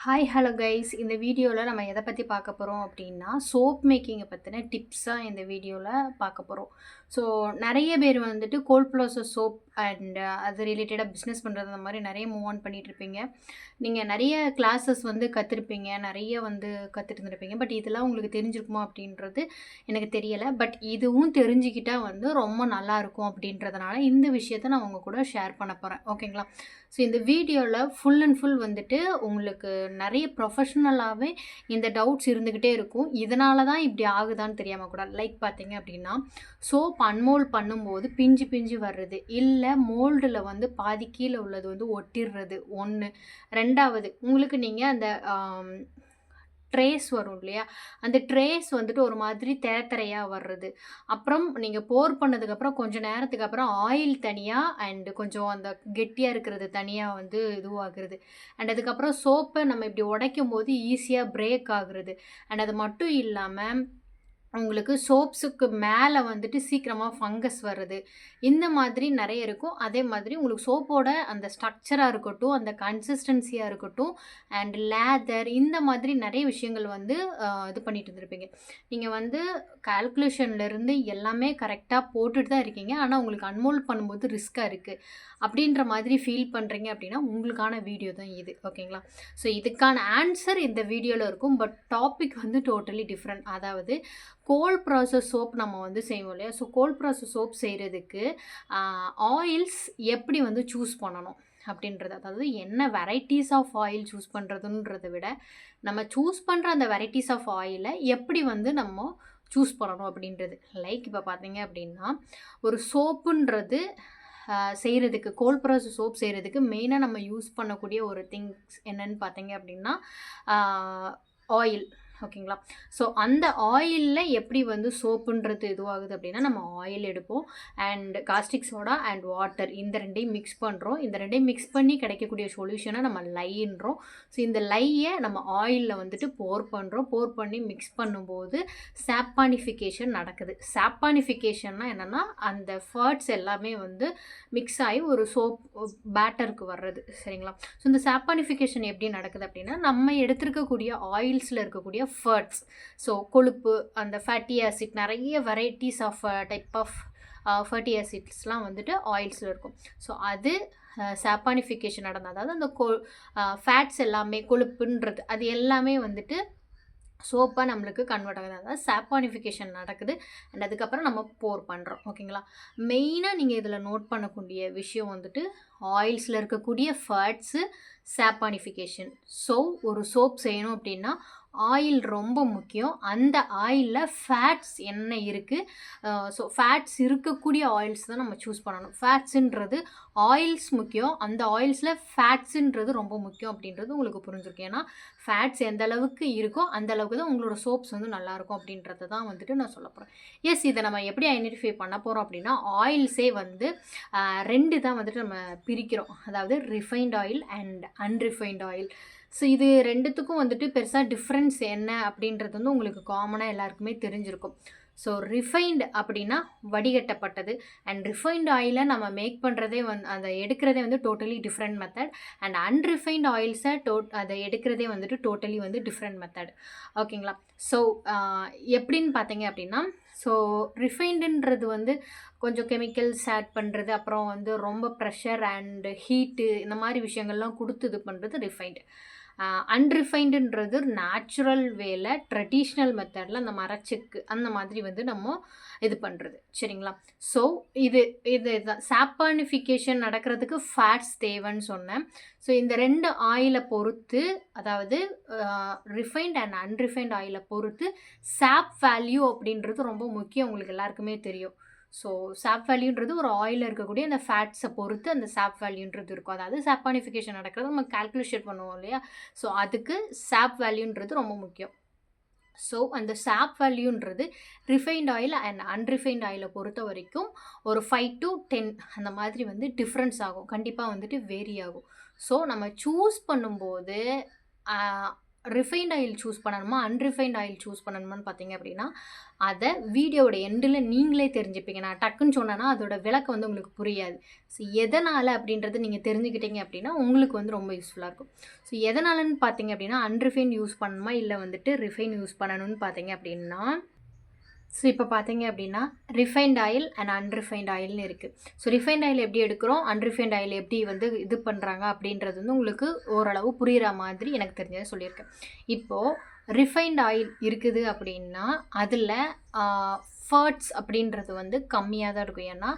Hi hello guys இந்த வீடியோவில் நம்ம எதை பற்றி பார்க்க போகிறோம் அப்படின்னா சோப் மேக்கிங்கை பற்றின டிப்ஸாக இந்த வீடியோவில் பார்க்க போகிறோம் ஸோ நிறைய பேர் வந்துட்டு கோல்ட் ப்ளாசஸ் சோப் அண்ட் அது ரிலேட்டடாக பிஸ்னஸ் பண்ணுறது அந்த மாதிரி நிறைய மூவ் ஆன் பண்ணிகிட்ருப்பீங்க நீங்கள் நிறைய கிளாஸஸ் வந்து கற்றுருப்பீங்க நிறைய வந்து கற்றுட்டு இருந்திருப்பீங்க பட் இதெல்லாம் உங்களுக்கு தெரிஞ்சிருக்குமா அப்படின்றது எனக்கு தெரியலை. பட் இதுவும் தெரிஞ்சுக்கிட்டால் வந்து ரொம்ப நல்லாயிருக்கும் அப்படின்றதுனால இந்த விஷயத்த நான் உங்கள் கூட ஷேர் பண்ண போகிறேன் ஓகேங்களா ஸோ இந்த வீடியோவில் ஃபுல் அண்ட் ஃபுல் வந்துட்டு உங்களுக்கு நிறைய ப்ரொஃபஷ்னலாகவே இந்த டவுட்ஸ் இருந்துக்கிட்டே இருக்கும். இதனால தான் இப்படி ஆகுதான்னு தெரியாமல் கூட. லைக் பார்த்தீங்க அப்படின்னா சோப் அன்மோல் பண்ணும்போது பிஞ்சு பிஞ்சு வர்றது. இல்லை மோல்டில் வந்து பாதி கீழே உள்ளது வந்து ஒட்டிடுறது ஒன்று ரெண்டாவது உங்களுக்கு நீங்கள் அந்த ட்ரேஸ் வரும் இல்லையா? அந்த ட்ரேஸ் வந்துட்டு ஒரு மாதிரி திரையாக வர்றது. அப்புறம் நீங்கள் போர் பண்ணதுக்கப்புறம் கொஞ்சம் நேரத்துக்கு அப்புறம் ஆயில் தனியாக அண்டு கொஞ்சம் அந்த கெட்டியாக இருக்கிறது தனியாக வந்து இதுவாகிறது. அண்ட் அதுக்கப்புறம் சோப்பை நம்ம இப்படி உடைக்கும் போது ஈஸியாக பிரேக் ஆகுறது. அண்ட் அது மட்டும் இல்லாமல் உங்களுக்கு சோப்ஸுக்கு மேலே வந்துட்டு சீக்கிரமாக ஃபங்கஸ் வர்றது. இந்த மாதிரி நிறைய இருக்கும். அதே மாதிரி உங்களுக்கு சோப்போட அந்த ஸ்ட்ரக்சராக இருக்கட்டும் அந்த கன்சிஸ்டன்சியாக இருக்கட்டும் அண்ட் லேதர் இந்த மாதிரி நிறைய விஷயங்கள் வந்து இது பண்ணிட்டு இருந்திருப்பீங்க. நீங்கள் வந்து கால்குலேஷன்லேருந்து எல்லாமே கரெக்டாக போட்டுட்டு தான் இருக்கீங்க. ஆனால் உங்களுக்கு அன்மோல்ட் பண்ணும்போது ரிஸ்க்காக இருக்குது அப்படின்ற மாதிரி ஃபீல் பண்ணுறீங்க அப்படின்னா உங்களுக்கான வீடியோ தான் இது. ஓகேங்களா? ஸோ இதுக்கான ஆன்சர் இந்த வீடியோவில் இருக்கும். பட் டாபிக் வந்து டோட்டலி டிஃப்ரெண்ட். அதாவது கோல் ப்ராசஸ் சோப் நம்ம வந்து செய்வோம் இல்லையா? ஸோ கோல் ப்ராசஸ் சோப் செய்கிறதுக்கு ஆயில்ஸ் எப்படி வந்து சூஸ் பண்ணணும் அப்படின்றது அதாவது என்ன வெரைட்டிஸ் ஆஃப் ஆயில் சூஸ் பண்ணுறதுன்றத விட நம்ம சூஸ் பண்ணுற அந்த வெரைட்டிஸ் ஆஃப் ஆயிலை எப்படி வந்து நம்ம சூஸ் பண்ணணும் அப்படின்றது. லைக் இப்போ பார்த்தீங்க அப்படின்னா ஒரு சோப்புன்றது செய்கிறதுக்கு கோல் ப்ராசஸ் சோப் செய்கிறதுக்கு மெயினாக நம்ம யூஸ் பண்ணக்கூடிய ஒரு திங்ஸ் என்னன்னு பார்த்தீங்க அப்படின்னா ஆயில் ஓகேங்களா? ஸோ அந்த ஆயிலில் எப்படி வந்து சோப்புன்றது இதுவாகுது அப்படின்னா நம்ம ஆயில் எடுப்போம் and caustic soda and water இந்த ரெண்டையும் மிக்ஸ் பண்ணுறோம் இந்த ரெண்டையும் மிக்ஸ் பண்ணி கிடைக்கக்கூடிய சொல்யூஷனை நம்ம லைன்றோம். ஸோ இந்த லையை நம்ம ஆயிலில் வந்துட்டு போர் பண்ணுறோம் போர் பண்ணி மிக்ஸ் பண்ணும்போது சாப்பானிஃபிகேஷன் நடக்குது. சாப்பானிஃபிகேஷன்னா என்னென்னா அந்த ஃபர்ட்ஸ் எல்லாமே வந்து மிக்ஸ் ஆகி ஒரு சோப் பேட்டருக்கு வர்றது. சரிங்களா? ஸோ இந்த சாப்பானிஃபிகேஷன் எப்படி நடக்குது அப்படின்னா நம்ம எடுத்திருக்கக்கூடிய ஆயில்ஸில் இருக்கக்கூடிய ஃபர்ட்ஸ் ஸோ கொழுப்பு அந்த ஃபேட்டி ஆசிட் நிறைய varieties of type of fatty ஆசிட்ஸ்லாம் வந்துட்டு ஆயில்ஸில் இருக்கும். ஸோ அது uh, சாப்பானிஃபிகேஷன் நடந்தால் அதாவது அந்த கொ uh, ஃபேட்ஸ் எல்லாமே கொழுப்புன்றது அது எல்லாமே வந்துட்டு சோப்பாக நம்மளுக்கு கன்வெர்ட் ஆகுது. அதாவது சாப்பானிஃபிகேஷன் நடக்குது. அண்ட் அதுக்கப்புறம் நம்ம போர் பண்ணுறோம் ஓகேங்களா மெயினாக நீங்கள் இதில் நோட் பண்ணக்கூடிய விஷயம் வந்துட்டு ஆயில்ஸில் இருக்கக்கூடிய ஃபேட்ஸு சாப்பானிஃபிகேஷன் ஸோ ஒரு சோப் செய்யணும் அப்படின்னா ஆயில் ரொம்ப முக்கியம். அந்த ஆயிலில் ஃபேட்ஸ் என்ன இருக்குது ஸோ ஃபேட்ஸ் இருக்கக்கூடிய ஆயில்ஸ் தான் நம்ம சூஸ் பண்ணணும். ஃபேட்ஸுன்றது ஆயில்ஸ் முக்கியம். அந்த ஆயில்ஸில் ஃபேட்ஸுன்றது ரொம்ப முக்கியம் அப்படின்றது உங்களுக்கு புரிஞ்சிருக்கு ஏன்னா ஃபேட்ஸ் எந்த அளவுக்கு இருக்கோ அந்த அளவுக்கு தான் உங்களோட சோப்ஸ் வந்து நல்லாயிருக்கும் அப்படின்றத தான் வந்துட்டு நான் சொல்ல போகிறேன் எஸ் இதை நம்ம எப்படி ஐடென்டிஃபை பண்ண போகிறோம் அப்படின்னா ஆயில்ஸே வந்து ரெண்டு தான் வந்துட்டு நம்ம பிரிக்கிறோம். அதாவது refined oil and unrefined oil so இது ரெண்டுத்துக்கும் வந்துட்டு பெருசாக டிஃப்ரென்ஸ் என்ன அப்படின்றது வந்து உங்களுக்கு காமனாக எல்லாருக்குமே தெரிஞ்சிருக்கும். ஸோ ரிஃபைண்ட் அப்படின்னா வடிகட்டப்பட்டது. அண்ட் ரிஃபைண்ட் ஆயிலை நம்ம மேக் பண்ணுறதே வந்து அதை எடுக்கிறதே வந்து totally different method and unrefined ஆயில்ஸை டோ அதை எடுக்கிறதே வந்துட்டு டோட்டலி வந்து டிஃப்ரெண்ட் மெத்தட் ஓகேங்களா ஸோ எப்படின்னு பார்த்தீங்க அப்படின்னா ஸோ ரிஃபைண்டுன்றது வந்து கொஞ்சம் கெமிக்கல்ஸ் ஆட் பண்ணுறது அப்புறம் வந்து ரொம்ப ப்ரெஷர் அண்டு ஹீட்டு இந்த மாதிரி விஷயங்கள்லாம் கொடுத்து இது பண்ணுறது ரிஃபைண்டு அன்ரிஃபைண்டுன்றது நேச்சுரல் வேல ட்ரெடிஷ்னல் மெத்தடில் அந்த மரச்சுக்கு அந்த மாதிரி வந்து நம்ம இது பண்ணுறது சரிங்களா? ஸோ இது இது இதுதான் சாப்பானிஃபிகேஷன் நடக்கிறதுக்கு ஃபேட்ஸ் தேவைன்னு சொன்னேன். ஸோ இந்த ரெண்டு ஆயிலை பொறுத்து அதாவது ரிஃபைண்ட் அண்ட் அன்ரிஃபைண்ட் ஆயிலை பொறுத்து சாப் வேல்யூ அப்படின்றது ரொம்ப முக்கியம் உங்களுக்கு எல்லாருக்குமே தெரியும். ஸோ சாப் வேல்யூன்றது ஒரு ஆயிலில் இருக்கக்கூடிய அந்த ஃபேட்ஸை பொறுத்து அந்த சாப் வேல்யூன்றது இருக்கும். அதாவது சாப்பானிஃபிகேஷன் நடக்கிறது நம்ம கால்குலேஷன் பண்ணுவோம் இல்லையா? ஸோ அதுக்கு சாப் வேல்யூன்றது ரொம்ப முக்கியம். ஸோ அந்த சாப் வேல்யூன்றது ரிஃபைண்ட் ஆயில் அண்ட் அன்ரிஃபைண்ட் ஆயிலை பொறுத்த வரைக்கும் ஒரு ஃபைவ் டு டென் அந்த மாதிரி வந்து டிஃப்ரென்ஸ் ஆகும். கண்டிப்பாக வந்துட்டு வேரி ஆகும். ஸோ நம்ம சூஸ் பண்ணும்போது ரிஃபைன்ட் ஆயில் சூஸ் பண்ணணுமா? அன்ரிஃபைன்ட் ஆயில் சூஸ் பண்ணணுமான்னு பார்த்தீங்க அப்படின்னா அதை வீடியோவோட எண்டில் நீங்களே தெரிஞ்சுப்பீங்க. நான் டக்குன்னு சொன்னேன்னா அதோட விளக்கம் வந்து உங்களுக்கு புரியாது. ஸோ எதனால் அப்படின்றத நீங்கள் தெரிஞ்சுக்கிட்டீங்க அப்படின்னா உங்களுக்கு வந்து ரொம்ப யூஸ்ஃபுல்லாக இருக்கும். ஸோ எதனாலன்னு பார்த்தீங்க அப்படின்னா அன்ரிஃபைன் யூஸ் பண்ணணுமா? இல்லை வந்துட்டு ரிஃபைன் யூஸ் பண்ணணும்னு பார்த்தீங்க அப்படின்னா ஸோ இப்போ பார்த்தீங்க அப்படின்னா ரிஃபைன்ட் ஆயில் அண்ட் அன்ரிஃபைன்ட் ஆயில்னு இருக்குது ஸோ ரிஃபைன்ட் ஆயில் எப்படி எடுக்கிறோம்? அன்ரிஃபைன்ட் ஆயில் எப்படி வந்து இது பண்ணுறாங்க அப்படின்றது வந்து உங்களுக்கு ஓரளவு புரிகிற மாதிரி எனக்கு தெரிஞ்சதை சொல்லியிருக்கேன். இப்போது ரிஃபைன்ட் ஆயில் இருக்குது அப்படின்னா அதில் ஃபர்ட்ஸ் அப்படின்றது வந்து கம்மியாக தான் இருக்கும். ஏன்னா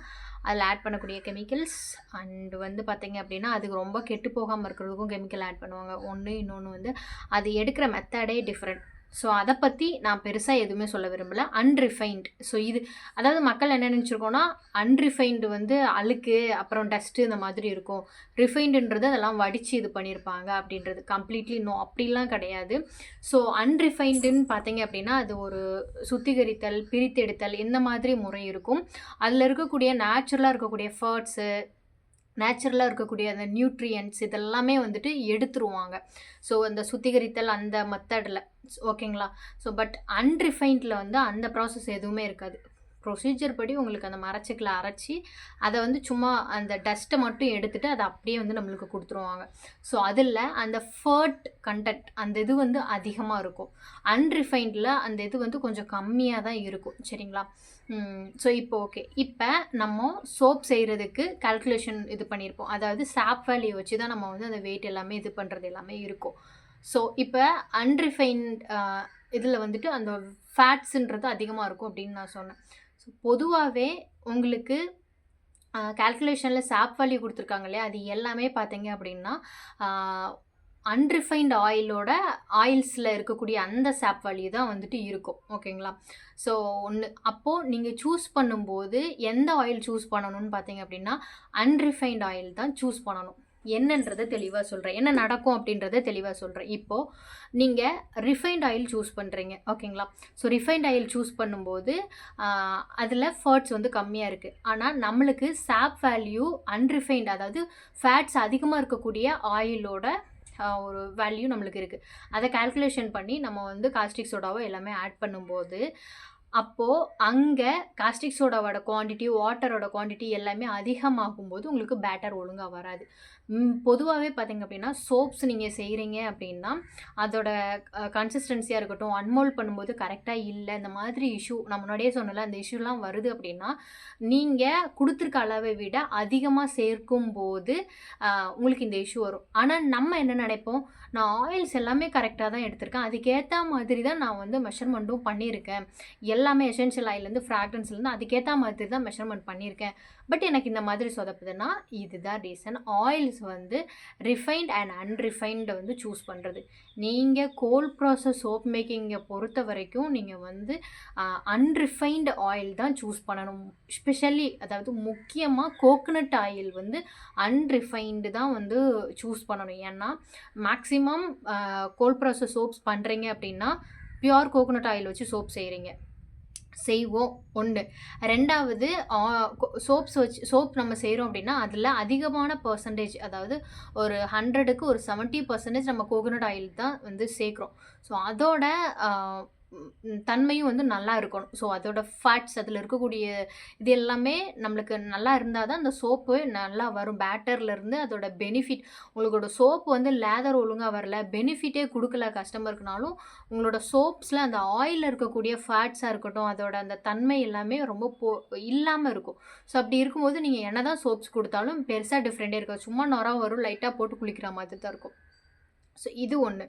அதில் ஆட் பண்ணக்கூடிய கெமிக்கல்ஸ் அண்டு வந்து பார்த்திங்க அப்படின்னா அதுக்கு ரொம்ப கெட்டு போகாமல் இருக்கிறதுக்கும் கெமிக்கல் ஆட் பண்ணுவாங்க. ஒன்று இன்னொன்று வந்து அது எடுக்கிற மெத்தடே டிஃப்ரெண்ட் ஸோ அதை பற்றி நான் பெருசாக எதுவுமே சொல்ல விரும்பலை. அன்ரிஃபைன்ட் ஸோ இது அதாவது மக்கள் என்ன நினச்சிருக்கோன்னா அன்ரிஃபைன்டு வந்து அழுக்கு அப்புறம் டஸ்ட்டு இந்த மாதிரி இருக்கும். ரிஃபைண்டுன்றது அதெல்லாம் வடித்து இது பண்ணியிருப்பாங்க அப்படின்றது. கம்ப்ளீட்லி நோ அப்படிலாம் கிடையாது. ஸோ அன்ரிஃபைண்டுன்னு பார்த்தீங்க அப்படின்னா அது ஒரு சுத்திகரித்தல் பிரித்தெடுத்தல் இந்த மாதிரி முறை இருக்கும். அதில் இருக்கக்கூடிய நேச்சுரலாக இருக்கக்கூடிய ஃபர்ட்ஸு நேச்சுரலாக இருக்கக்கூடிய அந்த நியூட்ரியன்ஸ் இதெல்லாமே வந்துட்டு எடுத்துருவாங்க. ஸோ அந்த சுத்திகரித்தல் அந்த மெத்தடில் ஓகேங்களா ஸோ பட் அன்ரிஃபைண்டில் வந்து அந்த ப்ராசஸ் எதுவுமே இருக்காது. ப்ரொசீஜர் படி உங்களுக்கு அந்த மரச்சிக்கில் அரைச்சி அதை வந்து சும்மா அந்த டஸ்ட்டை மட்டும் எடுத்துகிட்டு அதை அப்படியே வந்து நம்மளுக்கு கொடுத்துருவாங்க. ஸோ அதில் அந்த ஃபர்ட் கண்டக்ட் அந்த இது வந்து அதிகமாக இருக்கும். அன்ரிஃபைண்டில் அந்த இது வந்து கொஞ்சம் கம்மியாக தான் இருக்கும். சரிங்களா? ஸோ இப்போ ஓகே இப்போ நம்ம சோப் செய்கிறதுக்கு கால்குலேஷன் இது பண்ணியிருப்போம் அதாவது சாப் வேல்யூ வச்சு தான் நம்ம வந்து அந்த வெயிட் எல்லாமே இது பண்ணுறது எல்லாமே இருக்கும். ஸோ இப்போ அன்ரிஃபைன்ட் இதில் வந்துட்டு அந்த ஃபேட்ஸுன்றது அதிகமாக இருக்கும் அப்படின்னு நான் சொன்னேன். ஸோ பொதுவாகவே உங்களுக்கு கால்குலேஷனில் சாப் வேல்யூ கொடுத்துருக்காங்க இல்லையா? அது எல்லாமே பார்த்தீங்க அப்படின்னா அன்ரிஃபைண்ட் ஆயிலோட ஆயில்ஸில் இருக்கக்கூடிய அந்த சாப் வேல்யூ தான் வந்துட்டு இருக்கும். ஓகேங்களா? ஸோ ஒன்று அப்போது நீங்கள் சூஸ் பண்ணும்போது எந்த ஆயில் சூஸ் பண்ணணும்னு பார்த்தீங்க அப்படின்னா அன்ரிஃபைண்ட் ஆயில் தான் சூஸ் பண்ணணும். என்னன்றதை தெளிவாக சொல்கிறேன் என்ன நடக்கும் அப்படின்றத தெளிவாக சொல்கிறேன் இப்போது நீங்கள் ரிஃபைண்ட் ஆயில் சூஸ் பண்ணுறீங்க ஓகேங்களா ஸோ ரிஃபைண்ட் ஆயில் சூஸ் பண்ணும்போது அதில் ஃபேட்ஸ் வந்து கம்மியாக இருக்குது ஆனால் நம்மளுக்கு சாப் வேல்யூ அன்ரிஃபைண்ட் அதாவது ஃபேட்ஸ் அதிகமாக இருக்கக்கூடிய ஆயிலோட ஒரு வேல்யூ நம்மளுக்கு இருக்குது அதை கால்குலேஷன் பண்ணி நம்ம வந்து காஸ்டிக் சோடாவோ எல்லாமே ஆட் பண்ணும்போது அப்போது அங்கே காஸ்டிக் சோடாவோட குவான்டிட்டி வாட்டரோட குவான்டிட்டி எல்லாமே அதிகமாகும்போது உங்களுக்கு பேட்டர் ஒழுங்காக வராது. பொதுவாகவே பார்த்திங்க அப்படின்னா சோப்ஸ் நீங்கள் செய்கிறீங்க அப்படின்னா அதோட கன்சிஸ்டன்சியாக இருக்கட்டும் அன்மோல் பண்ணும்போது கரெக்டாக இல்லை இந்த மாதிரி இஷ்யூ நான் முன்னாடியே சொன்னல அந்த இஷ்யூலாம் வருது அப்படின்னா நீங்கள் கொடுத்துருக்க அளவை விட அதிகமாக சேர்க்கும் போது உங்களுக்கு இந்த இஷ்யூ வரும். ஆனால் நம்ம என்ன நினைப்போம்? நான் ஆயில்ஸ் எல்லாமே கரெக்டாக தான் எடுத்திருக்கேன். அதுக்கேற்ற மாதிரி தான் நான் வந்து மெஷர்மெண்ட்டும் பண்ணியிருக்கேன். எல்லாமே எசென்ஷியல் ஆயிலேருந்து ஃப்ராக்ரன்ஸ்லேருந்து அதுக்கேற்ற மாதிரி தான் மெஷர்மெண்ட் பண்ணியிருக்கேன். பட் எனக்கு இந்த மாதிரி சொதப்புதுன்னா இதுதான் ரீசன் ஆயில்ஸ் வந்து ரிஃபைன்ட் அண்ட் அன்ரிஃபைன்டை வந்து சூஸ் பண்ணுறது நீங்கள் கோல் ப்ராசஸ் சோப் மேக்கிங்கை பொறுத்த வரைக்கும் நீங்கள் வந்து அன்ரிஃபைன்டு ஆயில் தான் சூஸ் பண்ணணும். ஸ்பெஷலி அதாவது முக்கியமாக கோகனட் ஆயில் வந்து அன்ரிஃபைன்டு தான் வந்து சூஸ் பண்ணணும். ஏன்னா மேக்ஸிமம் கோல் ப்ராசஸ் சோப்ஸ் பண்ணுறீங்க அப்படின்னா பியோர் கோகனட் ஆயில் வச்சு சோப் செய்கிறீங்க செய்வோம். ஒன்று ரெண்டாவது சோப்ஸ் வச்சு சோப் நம்ம செய்கிறோம் அப்படின்னா அதில் அதிகமான பர்சன்டேஜ் அதாவது ஒரு ஹண்ட்ரடுக்கு ஒரு செவன்ட்டி பர்சன்டேஜ் நம்ம கோகோனட் ஆயில் தான் வந்து சேர்க்குறோம். ஸோ அதோட தன்மையும் வந்து நல்லா இருக்கணும். ஸோ அதோட ஃபேட்ஸ் அதில் இருக்கக்கூடிய இது எல்லாமே நம்மளுக்கு நல்லா இருந்தால் தான் அந்த சோப்பு நல்லா வரும். பேட்டர்லேருந்து அதோட பெனிஃபிட் உங்களோட சோப்பு வந்து லேதர் ஒழுங்காக வரல பெனிஃபிட்டே கொடுக்கல கஸ்டமருக்குனாலும் உங்களோட சோப்ஸில் அந்த ஆயிலில் இருக்கக்கூடிய ஃபேட்ஸாக இருக்கட்டும் அதோட அந்த தன்மை எல்லாமே ரொம்ப போ இல்லாமல் இருக்கும். ஸோ அப்படி இருக்கும்போது நீங்கள் என்ன தான் சோப்ஸ் கொடுத்தாலும் பெருசாக டிஃப்ரெண்ட்டே இருக்காது. சும்மா நோராக வரும் லைட்டாக போட்டு குளிக்கிற மாதிரி தான் இருக்கும். ஸோ இது ஒன்று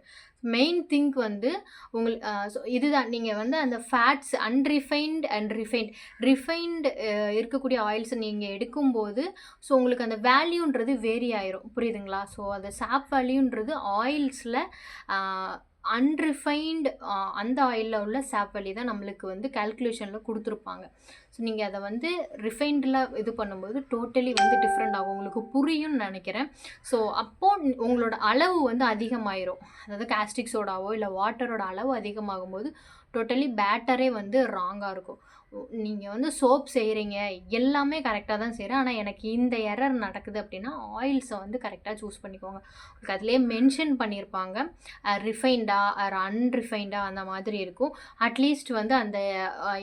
மெயின் திங்க் வந்து உங்கள் ஸோ இதுதான். நீங்கள் வந்து அந்த fats unrefined and refined refined இருக்கக்கூடிய ஆயில்ஸை நீங்கள் எடுக்கும்போது ஸோ உங்களுக்கு அந்த வேல்யூன்றது வேரி ஆயிரும். புரியுதுங்களா? ஸோ அந்த சாப் வேல்யூன்றது ஆயில்ஸில் அன்ரிஃபைன்டு அந்த ஆயிலில் உள்ள சாப் வேல்யூ தான் நம்மளுக்கு வந்து கால்குலேஷனில் கொடுத்துருப்பாங்க. ஸோ நீங்கள் அதை வந்து ரிஃபைண்டில் இது பண்ணும்போது டோட்டலி வந்து டிஃப்ரெண்ட் ஆகும். உங்களுக்கு புரியும்னு நினைக்கிறேன். ஸோ அப்போது உங்களோட அளவு வந்து அதிகமாயிரும். அதாவது காஸ்டிக் சோடாவோ இல்லை வாட்டரோட அளவு அதிகமாகும்போது டோட்டலி பேட்டரே வந்து ராங்காக இருக்கும். நீங்கள் வந்து சோப் செய்கிறீங்க எல்லாமே கரெக்டாக தான் செய்கிறேன் ஆனால் எனக்கு இந்த எரர் நடக்குது அப்படின்னா ஆயில்ஸை வந்து கரெக்டாக சூஸ் பண்ணிக்கோங்க. உங்களுக்கு அதிலே மென்ஷன் பண்ணியிருப்பாங்க ரிஃபைண்டாக ஆர் அந்த மாதிரி இருக்கும். அட்லீஸ்ட் வந்து அந்த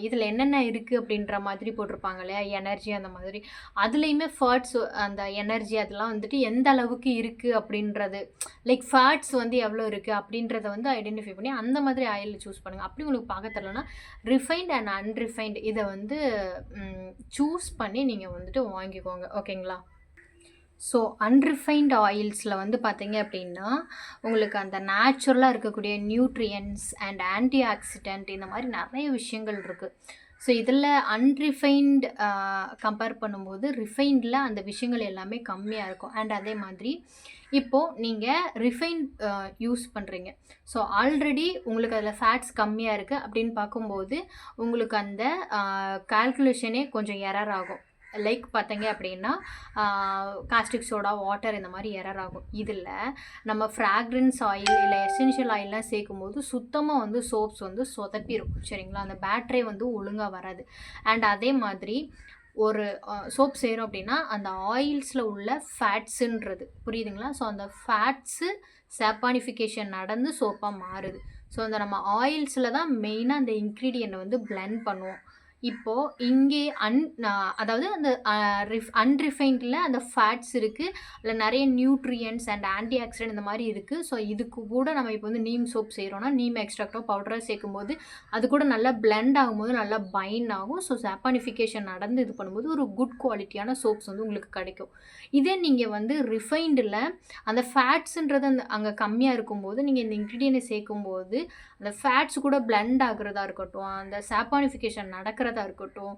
இதில் என்னென்ன இருக்குது அப்படின்ற மாதிரி போட்டிருப்பாங்க இல்லையா? எனர்ஜி அந்த மாதிரி. அதுலேயுமே ஃபேட்ஸ் அந்த எனர்ஜி அதெல்லாம் வந்துட்டு எந்த அளவுக்கு இருக்குது அப்படின்றது லைக் ஃபேட்ஸ் வந்து எவ்வளோ இருக்குது அப்படின்றத வந்து ஐடென்டிஃபை பண்ணி அந்த மாதிரி ஆயில் சூஸ் பண்ணுங்கள் அப்படி உங்களுக்கு பார்க்க தரலன்னா ரிஃபைண்ட் அண்ட் அன்ரிஃபைண்ட் இதை வந்து சூஸ் பண்ணி நீங்கள் வந்துட்டு வாங்கிக்கோங்க. ஓகேங்களா ஸோ அன்ரிஃபைன்ட் ஆயில்ஸில் வந்து பார்த்தீங்க அப்படின்னா உங்களுக்கு அந்த நேச்சுரலாக இருக்கக்கூடிய நியூட்ரியன்ஸ் அண்ட் ஆன்டி ஆக்சிடென்ட் இந்த மாதிரி நிறைய விஷயங்கள் இருக்குது ஸோ இதில் அன்ரிஃபைன்ட் கம்பேர் பண்ணும்போது ரிஃபைண்டில் அந்த விஷயங்கள் எல்லாமே கம்மியாக இருக்கும். அண்ட் அதே மாதிரி இப்போது நீங்கள் ரிஃபைன் யூஸ் பண்ணுறீங்க ஸோ ஆல்ரெடி உங்களுக்கு அதில் ஃபேட்ஸ் கம்மியாக இருக்குது அப்படின்னு பார்க்கும்போது உங்களுக்கு அந்த கால்குலேஷனே கொஞ்சம் எரர் ஆகும். லைக் பார்த்தீங்க அப்படின்னா காஸ்டிக் சோடா வாட்டர் இந்த மாதிரி எரர் ஆகும். இதில் நம்ம ஃப்ராக்ரன்ஸ் ஆயில் இல்லை எசென்ஷியல் ஆயிலெலாம் சேர்க்கும் போது சுத்தமாக வந்து சோப்ஸ் வந்து சொதப்பிடும் சரிங்களா? அந்த பேட்டரி வந்து ஒழுங்காக வராது. அண்ட் அதே மாதிரி ஒரு சோப் செய்கிறோம் அப்படின்னா அந்த ஆயில்ஸில் உள்ள ஃபேட்ஸுன்றது புரியுதுங்களா? ஸோ அந்த ஃபேட்ஸு சேப்பானிஃபிகேஷன் நடந்து சோப்பாக மாறுது. ஸோ அந்த நம்ம ஆயில்ஸில் தான் மெயினாக அந்த இன்க்ரீடியண்ட்டை வந்து பிளெண்ட் பண்ணுவோம். இப்போது இங்கே அன் அதாவது அந்த ரிஃப் அன்ரிஃபைண்டில் அந்த ஃபேட்ஸ் இருக்குது அதில் நிறைய நியூட்ரியன்ஸ் அண்ட் ஆன்டி ஆக்சிடென்ட் இந்த மாதிரி இருக்குது ஸோ இதுக்கு கூட நம்ம இப்போ வந்து நீம் சோப் செய்கிறோன்னா நீம் எக்ஸ்ட்ராக்டோ பவுடராக சேர்க்கும்போது அது கூட நல்லா பிளெண்ட் ஆகும்போது நல்லா பைன் ஆகும். ஸோ சாப்பானிஃபிகேஷன் நடந்து இது பண்ணும்போது ஒரு குட் குவாலிட்டியான சோப்ஸ் வந்து உங்களுக்கு கிடைக்கும். இதே நீங்கள் வந்து ரிஃபைண்டில் அந்த ஃபேட்ஸுன்றது அந்த அங்கே கம்மியாக இருக்கும்போது நீங்கள் இந்த இன்க்ரீடியனை சேர்க்கும்போது அந்த ஃபேட்ஸ் கூட பிளெண்ட் ஆகுறதா இருக்கட்டும் அந்த சாப்பானிஃபிகேஷன் நடக்கிற பண்ணுறதா இருக்கட்டும்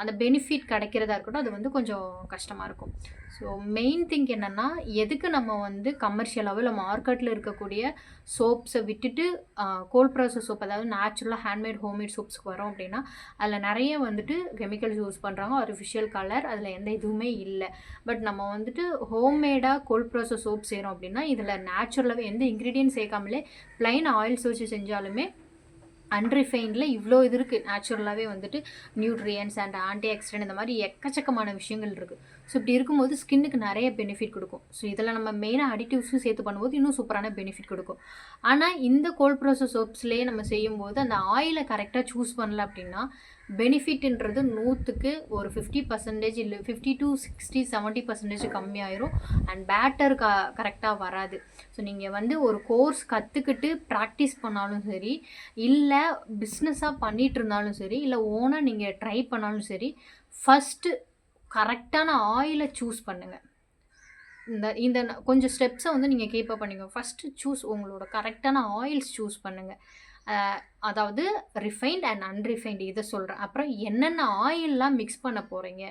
அந்த பெனிஃபிட் கிடைக்கிறதா இருக்கட்டும் அது வந்து கொஞ்சம் கஷ்டமாக இருக்கும். ஸோ மெயின் திங் என்னென்னா எதுக்கு நம்ம வந்து கமர்ஷியலாகவோ இல்லை மார்க்கெட்டில் இருக்கக்கூடிய சோப்ஸை விட்டுட்டு கோல் ப்ராசஸ் சோப் அதாவது நேச்சுரலாக ஹேண்ட்மேட் ஹோம்மேட் சோப்ஸ்க்கு வரோம் அப்படின்னா அதில் நிறைய வந்துட்டு கெமிக்கல்ஸ் யூஸ் பண்ணுறாங்க ஆர்டிஃபிஷியல் கலர் அதில் எந்த இதுவுமே இல்லை. பட் நம்ம வந்துட்டு ஹோம்மேடாக கோல்ட் ப்ராசஸ் சோப் செய்கிறோம் அப்படின்னா இதில் நேச்சுரலாகவே எந்த இன்க்ரீடியன்ட் சேர்க்காமலே ப்ளைன் ஆயில்ஸ் வச்சு செஞ்சாலுமே அன்ரிஃபைனில் இவ்வளோ இது இருக்குது நேச்சுரலாகவே வந்துட்டு நியூட்ரியன்ஸ் அண்ட் ஆன்டி ஆக்சிடென்ட் இந்த மாதிரி எக்கச்சக்கமான விஷயங்கள் இருக்குது ஸோ இப்படி இருக்கும்போது ஸ்கின்னுக்கு நிறைய பெனிஃபிட் கொடுக்கும். ஸோ இதில் நம்ம மெயினாக அடிட்டிவ்ஸும் சேர்த்து பண்ணும்போது இன்னும் சூப்பரான பெனிஃபிட் கொடுக்கும். ஆனால் இந்த கோல்ட் ப்ரோசஸ் சோப்ஸ்லேயே நம்ம செய்யும்போது அந்த ஆயிலை கரெக்டாக சூஸ் பண்ணல அப்படின்னா பெனிஃபிட்ன்றது நூற்றுக்கு ஒரு ஃபிஃப்டி பர்சன்டேஜ் இல்லை fifty to sixty seventy percentage கம்மியாயிரும். And batter க கரெக்டாக வராது. ஸோ நீங்கள் வந்து ஒரு கோர்ஸ் கற்றுக்கிட்டு ப்ராக்டிஸ் பண்ணாலும் சரி இல்லை பிஸ்னஸாக பண்ணிகிட்டு இருந்தாலும் சரி இல்லை ஓனாக நீங்கள் ட்ரை பண்ணாலும் சரி ஃபஸ்ட்டு கரெக்டான ஆயிலை சூஸ் பண்ணுங்கள் இந்த இந்த கொஞ்சம் ஸ்டெப்ஸை வந்து நீங்கள் கீப்பப் பண்ணிக்கோங்க. ஃபஸ்ட்டு சூஸ் உங்களோட கரெக்டான ஆயில்ஸ் சூஸ் பண்ணுங்கள் அதாவது ரிஃபைன்ட் அண்ட் அன்ரிஃபைன்டு இதை சொல்கிறேன் அப்புறம் என்னென்ன ஆயிலெலாம் மிக்ஸ் பண்ண போகிறீங்க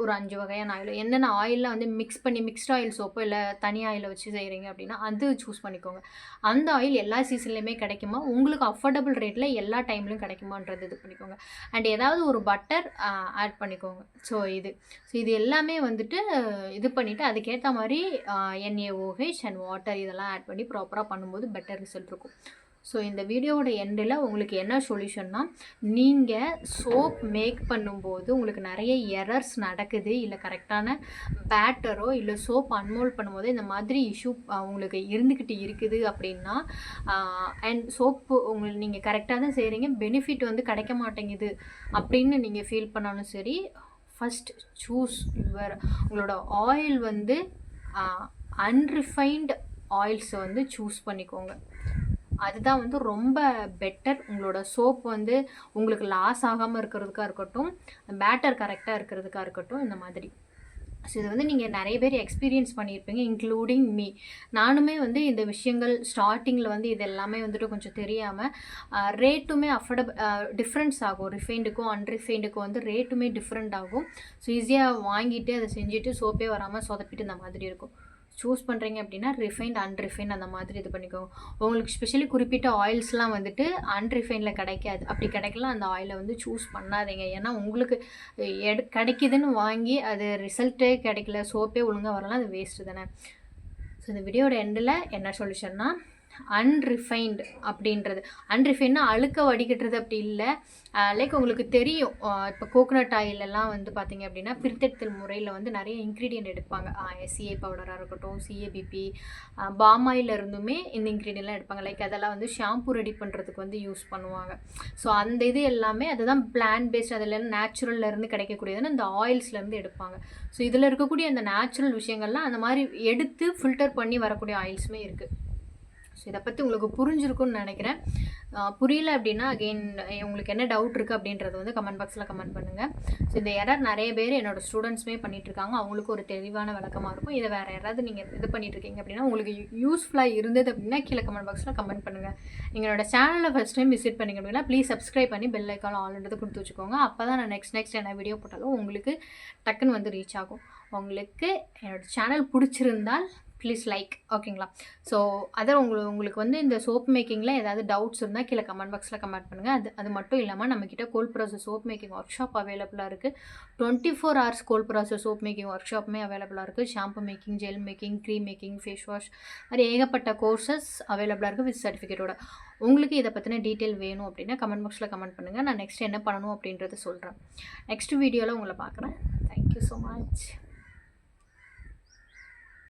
ஒரு அஞ்சு வகையான ஆயில் என்னென்ன ஆயிலெலாம் வந்து மிக்ஸ் பண்ணி மிக்ஸ்ட் ஆயில் சோப்போ இல்லை தனி ஆயிலை வச்சு செய்கிறீங்க அப்படின்னா அது சூஸ் பண்ணிக்கோங்க. அந்த ஆயில் எல்லா சீசன்லேயுமே கிடைக்குமா? உங்களுக்கு அஃபோர்டபுள் ரேட்டில் எல்லா டைம்லையும் கிடைக்குமான்றது இது பண்ணிக்கோங்க. அண்ட் ஏதாவது ஒரு பட்டர் ஆட் பண்ணிக்கோங்க. ஸோ இது. ஸோ இது எல்லாமே வந்துட்டு இது பண்ணிவிட்டு அதுக்கேற்ற மாதிரி N A O H and water இதெல்லாம் ஆட் பண்ணி ப்ராப்பராக பண்ணும்போது பெட்டர் ரிசல்ட் இருக்கும். ஸோ இந்த வீடியோவோட எண்டில் உங்களுக்கு என்ன சொல்யூஷன்னா நீங்கள் சோப் மேக் பண்ணும்போது உங்களுக்கு நிறைய எரர்ஸ் நடக்குது. இல்லை கரெக்டான பேட்டரோ இல்லை சோப் அன்மோல் பண்ணும்போது இந்த மாதிரி இஷ்யூ உங்களுக்கு இருந்துக்கிட்டு இருக்குது அப்படின்னா அண்ட் சோப்பு உங்களுக்கு நீங்கள் கரெக்டாக தான் செய்கிறீங்க பெனிஃபிட் வந்து கிடைக்க மாட்டேங்குது அப்படின்னு நீங்கள் ஃபீல் பண்ணாலும் சரி ஃபஸ்ட் சூஸ் யுவர் உங்களோட ஆயில் வந்து அன்ரிஃபைன்டு ஆயில்ஸை வந்து சூஸ் பண்ணிக்கோங்க. அதுதான் வந்து ரொம்ப பெட்டர் உங்களோட சோப் வந்து உங்களுக்கு லாஸ் ஆகாமல் இருக்கிறதுக்காக இருக்கட்டும் பேட்டர் கரெக்டாக இருக்கிறதுக்காக இருக்கட்டும் இந்த மாதிரி. ஸோ இது வந்து நீங்கள் நிறைய பேர் எக்ஸ்பீரியன்ஸ் பண்ணியிருப்பீங்க இன்க்ளூடிங் மீ நானுமே வந்து இந்த விஷயங்கள் ஸ்டார்டிங்கில் வந்து இது எல்லாமே வந்துட்டு கொஞ்சம் தெரியாமல் ரேட்டுமே அஃபோர்டபுள் டிஃப்ரென்ஸ் ஆகும். ரிஃபைண்டுக்கும் அன்ரிஃபைண்டுக்கும் வந்து ரேட்டுமே டிஃப்ரெண்ட் ஆகும். ஸோ ஈஸியாக வாங்கிட்டு அதை செஞ்சுட்டு சோப்பே வராமல் சொதப்பிட்டு இந்த மாதிரி இருக்கும். சூஸ் பண்ணுறீங்க அப்படின்னா ரிஃபைண்ட் அன்ரிஃபைன் அந்த மாதிரி இது பண்ணிக்கோங்க. உங்களுக்கு ஸ்பெஷலி குறிப்பிட்ட ஆயில்ஸ்லாம் வந்துட்டு அன்ரிஃபைனில் கிடைக்காது. அப்படி கிடைக்கலாம் அந்த ஆயிலை வந்து சூஸ் பண்ணாதீங்க. ஏன்னா உங்களுக்கு எடு கிடைக்குதுன்னு வாங்கி அது ரிசல்ட்டே கிடைக்கல சோப்பே ஒழுங்காக வரலாம் அது வேஸ்ட்டு தானே. ஸோ இந்த வீடியோட எண்டில் என்ன சொல்யூஷன்னா அன்ரிஃபைன்டு அப்படின்றது. அன்ரிஃபைன்னா அழுக்க வடிகட்டுறது அப்படி இல்லை. லைக் உங்களுக்கு தெரியும். இப்போ கோகோனட் ஆயிலெல்லாம் வந்து பார்த்தீங்க அப்படின்னா பிரித்தெடுத்தல் முறையில் வந்து நிறைய இன்க்ரீடியன்ட் எடுப்பாங்க. சிஏ பவுடராக இருக்கட்டும் சிஏபிபி பாம் ஆயில் இருந்துமே இந்த இன்க்ரீடியன்ட்லாம் எடுப்பாங்க. லைக் அதெல்லாம் வந்து ஷாம்பு ரெடி பண்ணுறதுக்கு வந்து யூஸ் பண்ணுவாங்க. ஸோ அந்த இது எல்லாமே அதுதான் பிளான் பேஸ்ட் அதில் நேச்சுரல்ல இருந்து கிடைக்கக்கூடியதுன்னு இந்த ஆயில்ஸ்லேருந்து எடுப்பாங்க. ஸோ இதில் இருக்கக்கூடிய அந்த நேச்சுரல் விஷயங்கள்லாம் அந்த மாதிரி எடுத்து ஃபில்டர் பண்ணி வரக்கூடிய ஆயில்ஸுமே இருக்குது ஸோ இதை பற்றி உங்களுக்கு புரிஞ்சிருக்கும்னு நினைக்கிறேன். புரியல அப்படின்னா அகெயின் உங்களுக்கு என்ன டவுட் இருக்குது அப்படின்றத வந்து கமெண்ட் பாக்ஸில் கமெண்ட் பண்ணுங்கள் ஸோ இந்த எரர் நிறைய பேர் என்னோடய ஸ்டூடெண்ட்ஸுமே பண்ணிகிட்ருக்காங்க இருக்காங்க. அவங்களுக்கு ஒரு தெளிவான விளக்கமாக இருக்கும். இதை வேறு யாராவது நீங்கள் இது பண்ணிட்டுருக்கீங்க அப்படின்னா உங்களுக்கு யூஸ்ஃபுல்லாக இருந்தது அப்படின்னா கீழே கமெண்ட் பாக்ஸில் கமெண்ட் பண்ணுங்கள் எங்களோட சேனலை ஃபஸ்ட் டைம் விசிட் பண்ணிங்க அப்படின்னா ப்ளீஸ் சப்ஸ்கிரைப் பண்ணி பெல் ஐக்கால் ஆல்ன்றது கொடுத்து வச்சுக்கோங்க. அப்போ தான் நான் நெக்ஸ்ட் நெக்ஸ்ட் என்ன வீடியோ போட்டாலும் உங்களுக்கு டக்குன்னு வந்து ரீச் ஆகும். உங்களுக்கு என்னோடய சேனல் பிடிச்சிருந்தால் ப்ளீஸ் லைக் ஓகேங்களா ஸோ அதர் உங்களுக்கு உங்களுக்கு வந்து இந்த சோப் மேக்கிங்கில் ஏதாவது டவுட்ஸ் இருந்தால் கீழே கமெண்ட் பாக்ஸில் கமெண்ட் பண்ணுங்கள் அது அது மட்டும் இல்லாமல் நம்மக்கிட்ட cold process soap making workshop அவைலபிளாக இருக்குது twenty four hours cold process soap making work ஷாப்புமே அவைலபிளாக இருக்குது shampoo making gel making cream making face wash மாதிரி ஏகப்பட்ட கோர்சஸ் அவைலபிளாக இருக்குது வித் சர்டிஃபிகேட்டோட உங்களுக்கு இதை பற்றின டீட்டெயில் வேணும் அப்படின்னா கமெண்ட் பாக்ஸில் கமெண்ட் பண்ணுங்கள் நான் நெக்ஸ்ட் என்ன பண்ணணும் அப்படின்றத சொல்கிறேன் நெக்ஸ்ட் வீடியோவில் உங்களை பார்க்குறேன். Thank you so much